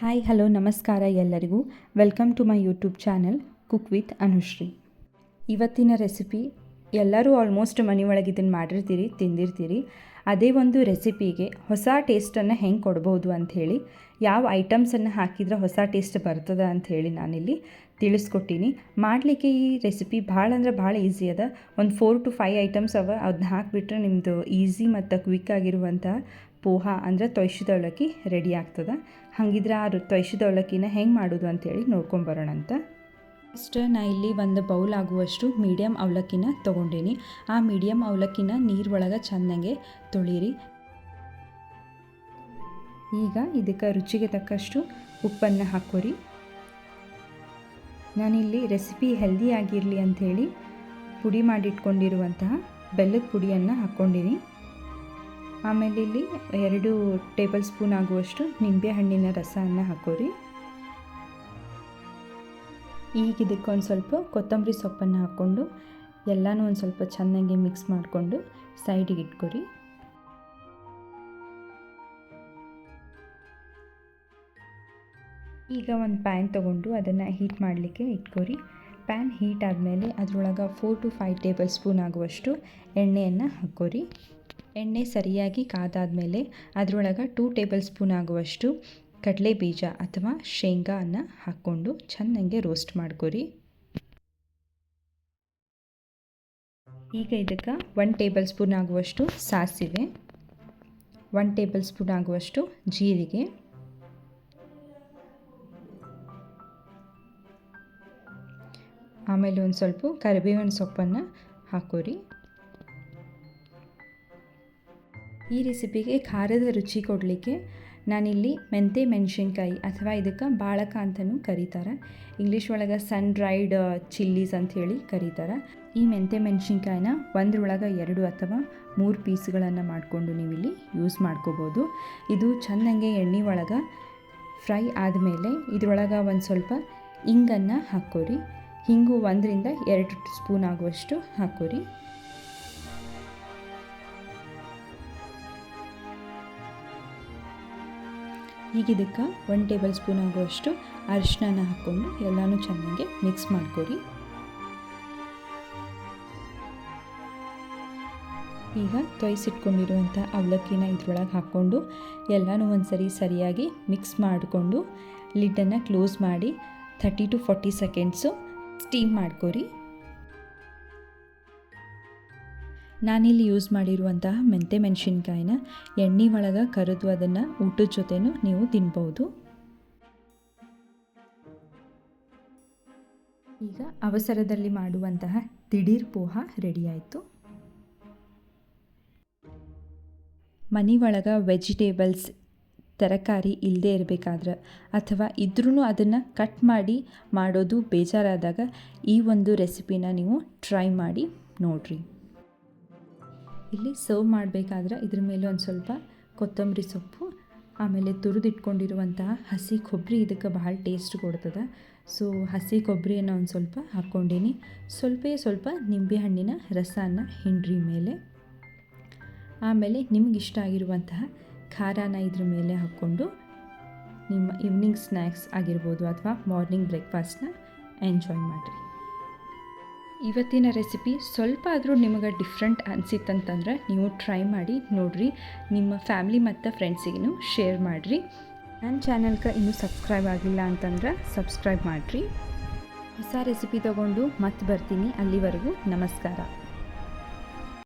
Hi hello ನಮಸ್ಕಾರ ಎಲ್ಲರಿಗೂ. Welcome to my YouTube channel cook with Anushree ಇವತ್ತಿನ recipe ಎಲ್ಲರೂ ಆಲ್ಮೋಸ್ಟ್ ಮನೆ ಒಳಗೆ ಇದನ್ನು ಮಾಡಿರ್ತೀರಿ, ತಿಂದಿರ್ತೀರಿ. ಅದೇ ಒಂದು ರೆಸಿಪಿಗೆ ಹೊಸ ಟೇಸ್ಟನ್ನು ಹೆಂಗೆ ಕೊಡ್ಬೋದು ಅಂಥೇಳಿ ಯಾವ ಐಟಮ್ಸನ್ನು ಹಾಕಿದ್ರೆ ಹೊಸ ಟೇಸ್ಟ್ ಬರ್ತದ ಅಂಥೇಳಿ ನಾನಿಲ್ಲಿ ತಿಳಿಸ್ಕೊಟ್ಟೀನಿ. ಮಾಡಲಿಕ್ಕೆ ಈ ರೆಸಿಪಿ ಭಾಳ ಅಂದ್ರೆ ಭಾಳ ಈಸಿ ಅದ. ಒಂದು ಫೋರ್ ಟು ಫೈವ್ ಐಟಮ್ಸ್ ಅವ ಅದನ್ನ ಹಾಕಿಬಿಟ್ರೆ ನಿಮ್ಮದು ಈಸಿ ಮತ್ತು ಕ್ವಿಕ್ ಆಗಿರುವಂಥ ಪೋಹಾ ಅಂದರೆ ತೊಯ್ಸಿದೊಳಕ್ಕೆ ರೆಡಿ ಆಗ್ತದೆ. ಹಾಗಿದ್ರೆ ಆ ತೊಯ್ಸಿದ ಅವಲಕ್ಕಿನ ಹೆಂಗೆ ಮಾಡೋದು ಅಂತೇಳಿ ನೋಡ್ಕೊಂಬರೋಣ ಅಂತ ಫಸ್ಟ್ ನಾ ಇಲ್ಲಿ ಒಂದು ಬೌಲ್ ಆಗುವಷ್ಟು ಮೀಡಿಯಮ್ ಅವಲಕ್ಕಿನ ತೊಗೊಂಡೀನಿ. ಆ ಮೀಡಿಯಮ್ ಅವಲಕ್ಕಿನ ನೀರೊಳಗೆ ಚೆನ್ನಾಗೆ ತೊಳೀರಿ. ಈಗ ಇದಕ್ಕೆ ರುಚಿಗೆ ತಕ್ಕಷ್ಟು ಉಪ್ಪನ್ನು ಹಾಕೋರಿ ನಾನಿಲ್ಲಿ ರೆಸಿಪಿ ಹೆಲ್ದಿ ಆಗಿರಲಿ ಅಂಥೇಳಿ ಪುಡಿ ಮಾಡಿಟ್ಕೊಂಡಿರುವಂತಹ ಬೆಲ್ಲದ ಪುಡಿಯನ್ನು ಹಾಕ್ಕೊಂಡಿನಿ. ಆಮೇಲೆ ಇಲ್ಲಿ ಎರಡು ಟೇಬಲ್ ಸ್ಪೂನ್ ಆಗುವಷ್ಟು ನಿಂಬೆ ಹಣ್ಣಿನ ರಸವನ್ನು ಹಾಕೋರಿ. ಈಗ ಇದಕ್ಕೆ ಒಂದು ಸ್ವಲ್ಪ ಕೊತ್ತಂಬರಿ ಸೊಪ್ಪನ್ನು ಹಾಕ್ಕೊಂಡು ಎಲ್ಲನೂ ಒಂದು ಸ್ವಲ್ಪ ಚೆನ್ನಾಗಿ ಮಿಕ್ಸ್ ಮಾಡಿಕೊಂಡು ಸೈಡಿಗೆ ಇಟ್ಕೊರಿ. ಈಗ ಒಂದು ಪ್ಯಾನ್ ತೊಗೊಂಡು ಅದನ್ನು ಹೀಟ್ ಮಾಡಲಿಕ್ಕೆ ಇಟ್ಕೊರಿ. ಪ್ಯಾನ್ ಹೀಟ್ ಆದಮೇಲೆ ಅದರೊಳಗೆ four to five tablespoon ಆಗುವಷ್ಟು ಎಣ್ಣೆಯನ್ನು ಹಾಕೋರಿ ಎಣ್ಣೆ ಸರಿಯಾಗಿ ಕಾದಾದಮೇಲೆ ಅದರೊಳಗೆ ಟೂ ಟೇಬಲ್ ಸ್ಪೂನ್ ಆಗುವಷ್ಟು ಕಡಲೆ ಬೀಜ ಅಥವಾ ಶೇಂಗಾನ ಹಾಕ್ಕೊಂಡು ಚೆನ್ನಾಗೆ ರೋಸ್ಟ್ ಮಾಡ್ಕೊರಿ. ಈಗ ಇದಕ್ಕೆ ಒನ್ ಟೇಬಲ್ ಸ್ಪೂನ್ ಆಗುವಷ್ಟು ಸಾಸಿವೆ ಒನ್ ಟೇಬಲ್ ಸ್ಪೂನ್ ಆಗುವಷ್ಟು ಜೀರಿಗೆ, ಆಮೇಲೆ ಒಂದು ಸ್ವಲ್ಪ ಕರಿಬೇವಿನ ಸೊಪ್ಪನ್ನು ಹಾಕೋರಿ ಈ ರೆಸಿಪಿಗೆ ಖಾರದ ರುಚಿ ಕೊಡಲಿಕ್ಕೆ ನಾನಿಲ್ಲಿ ಮೆಂತೆ ಮೆಣಸಿನ್ಕಾಯಿ ಅಥವಾ ಇದಕ್ಕೆ ಬಾಳಕ ಅಂತಲೂ ಕರೀತಾರೆ. ಇಂಗ್ಲೀಷ್ ಒಳಗೆ ಸನ್ ಡ್ರೈಡ್ ಚಿಲ್ಲೀಸ್ ಅಂಥೇಳಿ ಕರೀತಾರೆ. ಈ ಮೆಂತೆ ಮೆಣಸಿನ್ಕಾಯಿನ ಒಂದ್ರೊಳಗೆ ಎರಡು ಅಥವಾ ಮೂರು ಪೀಸ್ಗಳನ್ನು ಮಾಡಿಕೊಂಡು ನೀವಿಲ್ಲಿ ಯೂಸ್ ಮಾಡ್ಕೋಬೋದು. ಇದು ಚೆನ್ನಾಗೆ ಎಣ್ಣೆ ಒಳಗೆ ಫ್ರೈ ಆದಮೇಲೆ ಇದ್ರೊಳಗೆ ಒಂದು ಸ್ವಲ್ಪ ಇಂಗನ್ನು ಹಾಕೋರಿ ಹಿಂಗು ಒಂದರಿಂದ ಎರಡು ಸ್ಪೂನ್ ಆಗುವಷ್ಟು ಹಾಕೋರಿ ಈಗ ಇದಕ್ಕೆ ಒನ್ ಟೇಬಲ್ ಸ್ಪೂನ್ ಆಗುವಷ್ಟು ಅರಿಶಿನ ಹಾಕ್ಕೊಂಡು ಎಲ್ಲನೂ ಚೆನ್ನಾಗಿ ಮಿಕ್ಸ್ ಮಾಡ್ಕೊರಿ. ಈಗ ತೊಯ್ಸಿಟ್ಕೊಂಡಿರುವಂಥ ಅವಲಕ್ಕಿನ ಇದ್ರೊಳಗೆ ಹಾಕ್ಕೊಂಡು ಎಲ್ಲನೂ ಒಂದ್ಸರಿ ಸರಿಯಾಗಿ ಮಿಕ್ಸ್ ಮಾಡಿಕೊಂಡು ಲಿಡ್ಡನ್ನು ಕ್ಲೋಸ್ ಮಾಡಿ thirty to forty seconds steam ಮಾಡ್ಕೊರಿ. ನಾನಿಲ್ಲಿ ಯೂಸ್ ಮಾಡಿರುವಂತಹ ಮೆಂತೆ ಮೆಣಸಿನ್ಕಾಯಿನ ಎಣ್ಣೆ ಒಳಗೆ ಕರೆದು ಅದನ್ನು ಊಟದ ಜೊತೆನೂ ನೀವು ತಿನ್ಬೋದು. ಈಗ ಅವಸರದಲ್ಲಿ ಮಾಡುವಂತಹ ದಿಢೀರ್ ಪೋಹ ರೆಡಿಯಾಯಿತು ಮನೆ ಒಳಗೆ ವೆಜಿಟೇಬಲ್ಸ್ ತರಕಾರಿ ಇಲ್ಲದೆ ಇರಬೇಕಾದ್ರೆ ಅಥವಾ ಇದ್ರೂ ಅದನ್ನು ಕಟ್ ಮಾಡಿ ಮಾಡೋದು ಬೇಜಾರಾದಾಗ ಈ ಒಂದು ರೆಸಿಪಿನ ನೀವು ಟ್ರೈ ಮಾಡಿ ನೋಡಿರಿ. ಇಲ್ಲಿ ಸರ್ವ್ ಮಾಡಬೇಕಾದ್ರೆ ಇದ್ರ ಮೇಲೆ ಒಂದು ಸ್ವಲ್ಪ ಕೊತ್ತಂಬರಿ ಸೊಪ್ಪು, ಆಮೇಲೆ ತುರಿದಿಟ್ಕೊಂಡಿರುವಂತಹ ಹಸಿ ಕೊಬ್ಬರಿ ಇದಕ್ಕೆ ಭಾಳ ಟೇಸ್ಟ್ ಕೊಡ್ತದೆ. ಸೊ ಹಸಿ ಕೊಬ್ಬರಿಯನ್ನು ಒಂದು ಸ್ವಲ್ಪ ಹಾಕ್ಕೊಂಡೀನಿ. ಸ್ವಲ್ಪ ಸ್ವಲ್ಪ ನಿಂಬೆ ಹಣ್ಣಿನ ರಸನ ಹಿಂಡ್ರಿ ಮೇಲೆ. ಆಮೇಲೆ ನಿಮಗಿಷ್ಟ ಆಗಿರುವಂತಹ ಖಾರಾನ ಇದ್ರ ಮೇಲೆ ಹಾಕ್ಕೊಂಡು ನಿಮ್ಮ ಈವ್ನಿಂಗ್ ಸ್ನ್ಯಾಕ್ಸ್ ಆಗಿರ್ಬೋದು ಅಥವಾ ಮಾರ್ನಿಂಗ್ ಬ್ರೇಕ್ಫಾಸ್ಟ್ನ ಎಂಜಾಯ್ ಮಾಡಿರಿ. ಇವತ್ತಿನ ರೆಸಿಪಿ ಸ್ವಲ್ಪ ಆದರೂ ನಿಮಗೆ ಡಿಫ್ರೆಂಟ್ ಅನಿಸಿತ್ತಂತಂದ್ರೆ ನೀವು ಟ್ರೈ ಮಾಡಿ, ನೋಡಿರಿ. ನಿಮ್ಮ ಫ್ಯಾಮ್ಲಿ ಮತ್ತು ಫ್ರೆಂಡ್ಸಿಗೂ ಶೇರ್ ಮಾಡಿರಿ. ನನ್ನ ಚಾನಲ್ಗೆ ಇನ್ನೂ ಸಬ್ಸ್ಕ್ರೈಬ್ ಆಗಿಲ್ಲ ಅಂತಂದ್ರೆ ಸಬ್ಸ್ಕ್ರೈಬ್ ಮಾಡಿರಿ. ಹೊಸ ರೆಸಿಪಿ ತೊಗೊಂಡು ಮತ್ತೆ ಬರ್ತೀನಿ ಅಲ್ಲಿವರೆಗೂ. ನಮಸ್ಕಾರ.